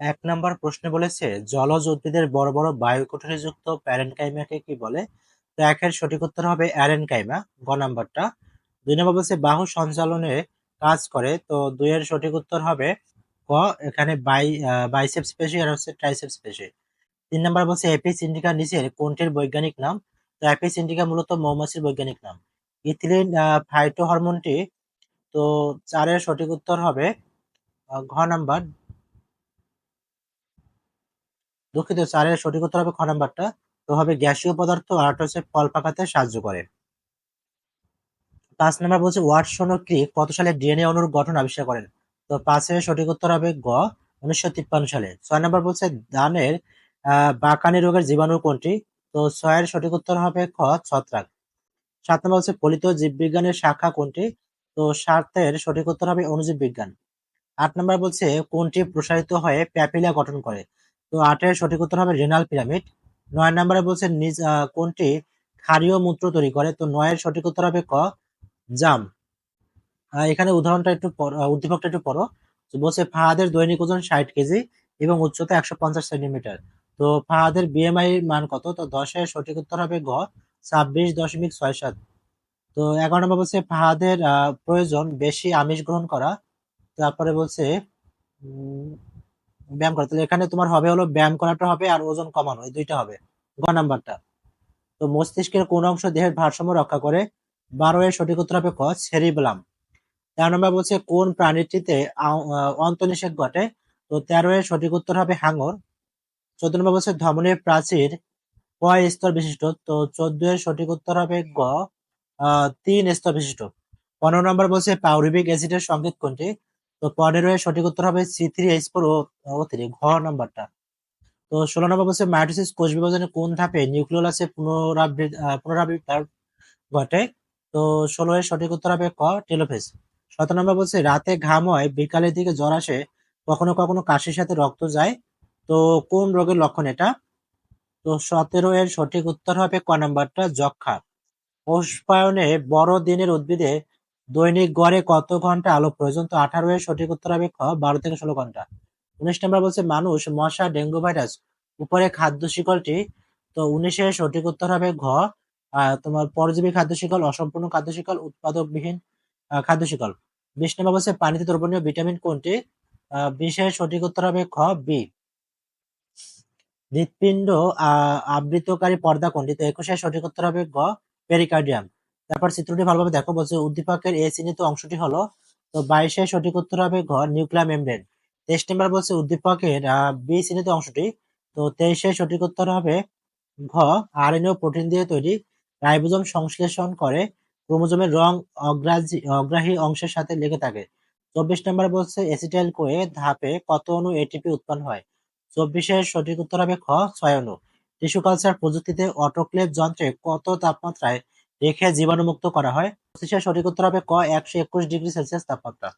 এক নম্বর প্রশ্নে বলেছে, জলজ উদ্ভিদের বড় বড় বায়ুকুঠুরীযুক্ত প্যারেনকাইমাকে কি বলে? তো একের সঠিক উত্তর হবে অ্যারেনকাইমা, গ নাম্বারটা। দুই নম্বর বলছে, বাহু সঞ্চালনে কাজ করে। তো দুইয়ের সঠিক উত্তর হবে ক, এখানে বাই বাইসেপস পেশি আর হচ্ছে ট্রাইসেপস পেশি। তিন নম্বর বলছে এপিস ইন্ডিকা নিচের কোনটির বৈজ্ঞানিক নাম। তো এপিস ইন্ডিকা মূলত মৌমাছির বৈজ্ঞানিক নাম। ইথিলিন ফাইটো হরমোনটি তো চারের সঠিক উত্তর হবে ঘ নাম্বার। দুঃখিত চারের সঠিক উত্তর হবে খ নাম্বারটা। তো হবে গ্যাসীয় পদার্থ আর হচ্ছে ফল পাকাতে সাহায্য করে। পাঁচ নাম্বার বলছে ওয়াটসন ও ক্রিক কত সালে ডিএনএ অণুর গঠন আবিষ্কার করেন? তো পাঁচের সঠিক উত্তর হবে গ, উনিশশো তিপ্পান্ন সালে। ছয় নম্বর বলছে ধানের বাকানি রোগের জীবাণু কোনটি? তো ছয়ের সঠিক উত্তর হবে খ, ছত্রাক। সাত নম্বর হচ্ছে ফলিত জীববিজ্ঞানের শাখা কোনটি? তো সাতের সঠিক উত্তর হবে অনুজীব বিজ্ঞান। আট নম্বর বলছে কোনটি প্রসারিত হয়ে প্যাপিলা গঠন করে? তো আটের সঠিক উত্তর হবে রেনাল পিরামিড। নয় নম্বরে বলছে নিজ কোনটি ক্ষারীয় মূত্র তৈরি করে? তো নয়ের সঠিক উত্তর হবে ক, জাম। এখানে উদাহরণটা একটু উদ্দীপকটা একটু পড়ো। বলছে ফাহাদের দৈনিক ওজন ষাট কেজি এবং উচ্চতা একশো পঞ্চাশ সেন্টিমিটার। তো ফাহাদের বিএমআই মান কত? তো দশের সঠিক উত্তর হবে গ, ছাব্বিশ দশমিক ছয় সাত। তো এগারো নম্বর বলছে ফাহাদের প্রয়োজন বেশি আমিষ গ্রহণ করা। তারপরে বলছে ব্যায়াম করা। তাহলে এখানে তোমার হবে হলো ব্যায়াম করাটা হবে আর ওজন কমানো, এই দুইটা হবে। গ নাম্বারটা। তো মস্তিষ্কের কোন অংশ দেহের ভারসাম্য রক্ষা করে। বারো এর সঠিক উত্তর হবে ক সেরিবলাম। তেরো নম্বর বলছে কোন প্রাণীটিতে অন্তনিষেক ঘটে। তো তেরো এর সঠিক উত্তর হবে হাঙর। চোদ্দ নম্বর বলছে ধমনের প্রাচীর কয় স্তর বিশিষ্ট? তো চোদ্দ এর সঠিক উত্তর হবে গ। তিন স্তর বিশিষ্ট। পনেরো নম্বর বলছে পাউরিবিক অ্যাসিডের সংকেত কোনটি? তো পনেরো এর সঠিক উত্তর হবে C three H four O three ঘ নম্বরটা। তো ষোলো নম্বর বলছে মাইটোসিস কোষ বিভাজনের কোন ধাপে নিউক্লিওলাসে পুনরাবৃত্তি ঘটে? তো ষোলো এর সঠিক উত্তর হবে ক টেলোফেস সতেরো নম্বর বলছে রাতে ঘাম হয়, বিকালের দিকে জ্বর আসে, কখনো কখনো কাশির সাথে রক্ত যায়। তো কোন রোগের লক্ষণ এটা? তো সতেরো এর সঠিক উত্তর হবে ক নাম্বারটা যক্ষা পুষ্পায়নে বড় দিনের উদ্ভিদে দৈনিক গড়ে কত ঘণ্টা? আলো প্রয়োজন তো আঠারো এর সঠিক উত্তর হবে খ বারো থেকে ষোলো ঘণ্টা। উনিশ নম্বর বলছে, মানুষ, মশা, ডেঙ্গু ভাইরাস, উপরে খাদ্য শিকলটি তো উনিশের সঠিক উত্তর হবে ঘ তোমার পরজীবী খাদ্য শিকল অসম্পূর্ণ খাদ্য শিকল উৎপাদকবিহীন খাদ্য শিকল বিশ নম্বর বলছে, পানিতে দ্রবণীয় ভিটামিন কোনটি? বিশের সঠিক উত্তর হবে খ বি। হৃৎপিণ্ড আবৃতকারী পর্দা কোনটি? তো একুশের সঠিক উত্তর হবে গ পেরিকার্ডিয়াম তারপর চিত্রটি ভালোভাবে দেখো। বলছে, উদ্দীপকের এ চিহ্নিত অংশটি হলো, তো বাইশে সঠিক উত্তর হবে ঘ, নিউক্লিয়ার মেমব্রেন। তেইশ নম্বর বলছে, উদ্দীপকের বি চিহ্নিত অংশটি, তো তেইশের সঠিক উত্তর হবে ঘ, আরএনএ প্রোটিন দিয়ে তৈরি রাইবোজোম সংশ্লেষণ করে, ক্রোমোজোমের রং অগ্রাহী অগ্রাহী অংশের সাথে লেগে থাকে। চব্বিশ নম্বর বলছে এসিটাইল কোয়ে ধাপে কত অণু এটিপি উৎপন্ন হয়? চব্বিশের সঠিক উত্তর হবে খ, ছয় অণু। টিস্যু কালচার প্রযুক্তিতে অটোক্লেভ যন্ত্রে কত তাপমাত্রায় রেখে জীবাণুমুক্ত করা হয়। সঠিক উত্তর হবে ক একশো একুশ ডিগ্রি সেলসিয়াস তাপমাত্রা।